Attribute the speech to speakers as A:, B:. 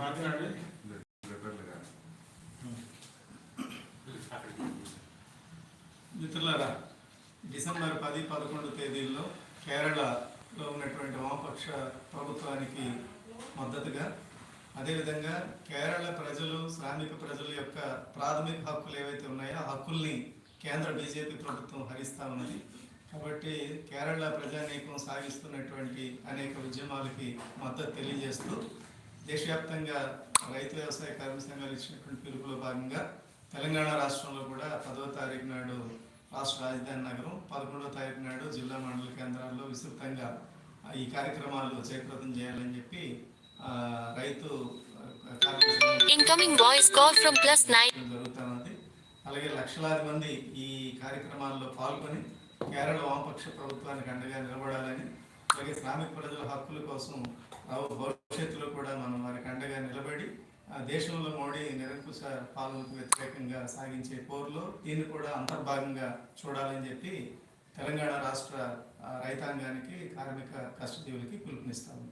A: మాట్లాడండి మిత్రులారా డిసెంబర్ పది పదకొండు తేదీల్లో కేరళలో ఉన్నటువంటి వామపక్ష ప్రభుత్వానికి మద్దతుగా అదేవిధంగా కేరళ ప్రజలు శ్రామిక ప్రజల యొక్క ప్రాథమిక హక్కులు ఏవైతే ఉన్నాయో ఆ హక్కుల్ని కేంద్ర బీజేపీ ప్రభుత్వం హరిస్తా ఉన్నది. కాబట్టి కేరళ ప్రజానీకం సాగిస్తున్నటువంటి అనేక ఉద్యమాలకి మద్దతు తెలియజేస్తూ దేశవ్యాప్తంగా రైతు వ్యవసాయ కార్మిక సంఘాలు ఇచ్చినటువంటి పిలుపులో భాగంగా తెలంగాణ రాష్ట్రంలో కూడా పదవ తారీఖు నాడు రాష్ట్ర రాజధాని నగరం పదకొండవ తారీఖు నాడు జిల్లా మండల కేంద్రాల్లో విస్తృతంగా ఈ కార్యక్రమాలు జయప్రదం చేయాలని చెప్పి రైతు ఆ, కార్మిక సంఘాలు
B: Incoming voice call from plus 9.
A: జరుగుతున్నది అలాగే లక్షలాది మంది ఈ కార్యక్రమాల్లో పాల్గొని కేరళ వామపక్ష ప్రభుత్వానికి అండగా నిలబడాలని అలాగే శ్రామిక ప్రజల హక్కుల కోసం భవిష్యత్తులో కూడా మనం వారికి అండగా నిలబడి ఆ దేశంలో మోడీ నిరంకుశ పాలనకు వ్యతిరేకంగా సాగించే పోరులో దీన్ని కూడా అంతర్భాగంగా చూడాలని చెప్పి తెలంగాణ రాష్ట్ర రైతాంగానికి కార్మిక కష్టజీవులకి పిలుపునిస్తాము.